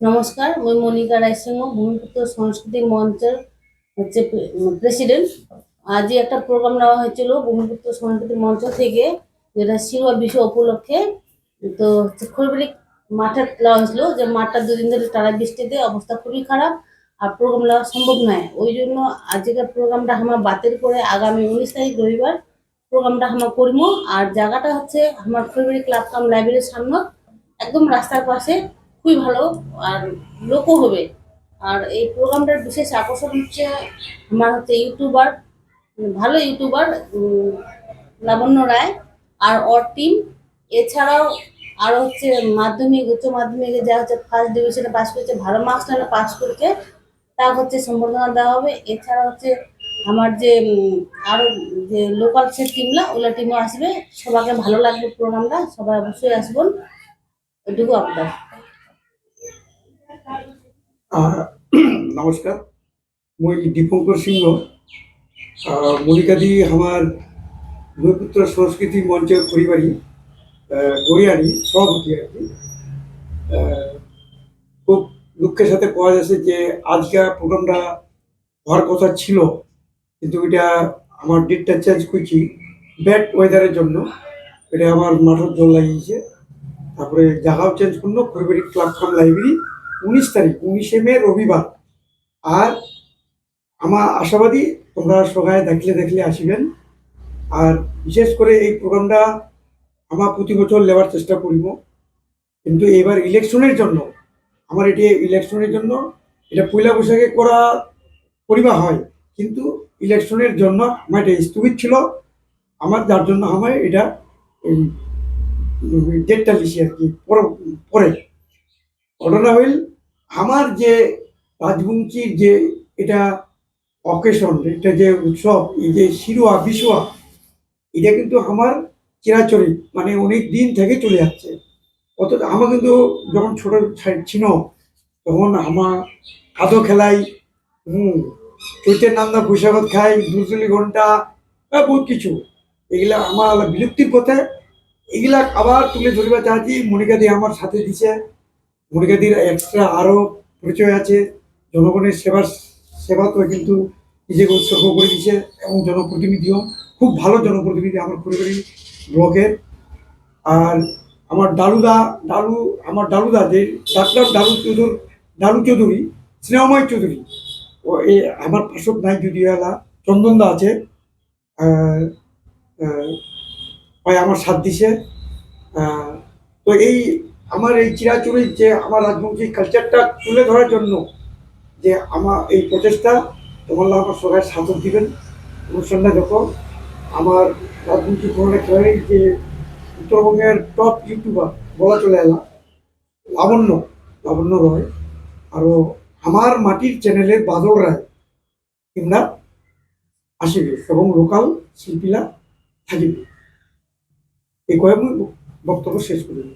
নমস্কার আমি মনিকা রায়সিংহ ভূমিপুত্র সংস্কৃতি মঞ্চের, হচ্ছে, প্রেসিডেন্ট। আজই একটা প্রোগ্রাম নেওয়া হয়েছিল ভূমিপুত্র সংস্কৃতি মঞ্চ থেকে, যেটা শিবা বিশ্ব উপলক্ষে। তো খড়বিড়ি মাঠে নেওয়া হয়েছিল, যে মাঠটা দুদিন ধরে টানা বৃষ্টিতে অবস্থা খুবই খারাপ, আর প্রোগ্রাম নেওয়া সম্ভব নয়। ওই জন্য আজকের প্রোগ্রামটা আমার বাতিল করে আগামী উনিশ তারিখ রবিবার প্রোগ্রামটা আমার করব। আর জায়গাটা হচ্ছে, আমার খড়বিড়ি ক্লাব কাম লাইব্রেরির সামনে, একদম রাস্তার পাশে। খুবই ভালো আর লোকও হবে। আর এই প্রোগ্রামটার বিশেষ আকর্ষণ হচ্ছে আমার হচ্ছে ইউটিউবার ভালো ইউটিউবার লাবণ্য রায় আর ওর টিম এছাড়াও আর হচ্ছে মাধ্যমিক, উচ্চ মাধ্যমিকে যা হচ্ছে ফার্স্ট ডিভিশনে পাস করেছে, ভালো মার্কস নাহলে পাস করেছে তা হচ্ছে সম্বর্ধনা দেওয়া হবে। এছাড়া হচ্ছে আমার যে আরও যে লোকাল সে টিমলা ওগুলো টিমও আসবে। সবাইকে ভালো লাগবে প্রোগ্রামটা সবাই অবশ্যই আসবেন। এটুকু আপনার। নমস্কার মই দীপঙ্কর সিংহ। আহ, মনিকাদি আমার ভূমিপুত্র সংস্কৃতি মঞ্চের আহ, গড়িয়ারি সভাপতি আর কি। খুব দুঃখের সাথে পাওয়া যাচ্ছে যে আজকের প্রোগ্রামটা হওয়ার কথা ছিল কিন্তু এটা আমার ডেটটা চেঞ্জ করছি ব্যাড ওয়েদারের জন্য। এটা আমার মাঠের জল লাগিয়েছে। তারপরে জায়গাও চেঞ্জ করল খড়িবাড়ি ক্লাব লাইব্রেরি উনিশ তারিখ, উনিশে মে, রবিবার। আর আমার আশাবাদী তোমরা সবাই দেখলে দেখলে আসিবেন। আর বিশেষ করে এই প্রোগ্রামটা আমার প্রতি বছর নেওয়ার চেষ্টা করিব। কিন্তু এবার ইলেকশনের জন্য, আমার এটি ইলেকশনের জন্য, এটা পয়লা বৈশাখে করা করিবা হয়। কিন্তু ইলেকশনের জন্য আমার এটা স্থগিত ছিল। আমার যার জন্য আমার এটা ডেটটা লিখি আর কি পরে। ঘটনা হইল আমার যে রাজবংশীর যে এটা অকেশন, এটা যে উৎসব, এই যে শিরোয়া, বিশোয়া, এটা কিন্তু আমার চিরাচরিত মানে অনেক দিন থেকে চলে যাচ্ছে। অত আমার কিন্তু যখন ছোট ছিল, তখন আমার কাদো খেলাই, হুম, চৈতের নান্দা বৈশাখত খাই দুচলি ঘণ্টা বা বহুত কিছু। এগুলা আমার বিলুপ্তির পথে, এগুলা আবার তুলে ধরিবা চাচ্ছি মনিকা দিয়ে আমার সাথে দিছে। মুরগিদের এক্সট্রা আরও পরিচয় আছে। জনগণের সেবার, সেবা তো কিন্তু নিজেকে উৎসর্গ করে দিচ্ছে এবং জনপ্রতিনিধিও। খুব ভালো জনপ্রতিনিধি আমার পরিবারের ব্লকের। আর আমার ডালুদা ডালু আমার ডালুদা যে ডাক্তার ডালু চৌধুর ডালু চৌধুরী, স্নেহময় চৌধুরী, ও এই আমার পাশক নাই যদিও এলা, চন্দনদা আছে। আমার সাথ দিছে। তো এই আমার এই চিরাচরিত যে আমার রাজবংশী কালচারটা তুলে ধরার জন্য যে আমার এই প্রচেষ্টা, তোমার আমার সবাই সাথক দিবেন। অনুষ্ঠানটা যখন আমার রাজবংশী পুরনো খেলাড়ি যে উত্তরবঙ্গের টপ ইউটিউবার বলা চলে এলাম লাবণ্য লাবণ্য রয় আরও আমার মাটির চ্যানেলের বাদল রায় কিংবা আসিবে এবং লোকাল শিল্পীরা থাকিবে। এই কয়েক বক্তব্য শেষ করিবে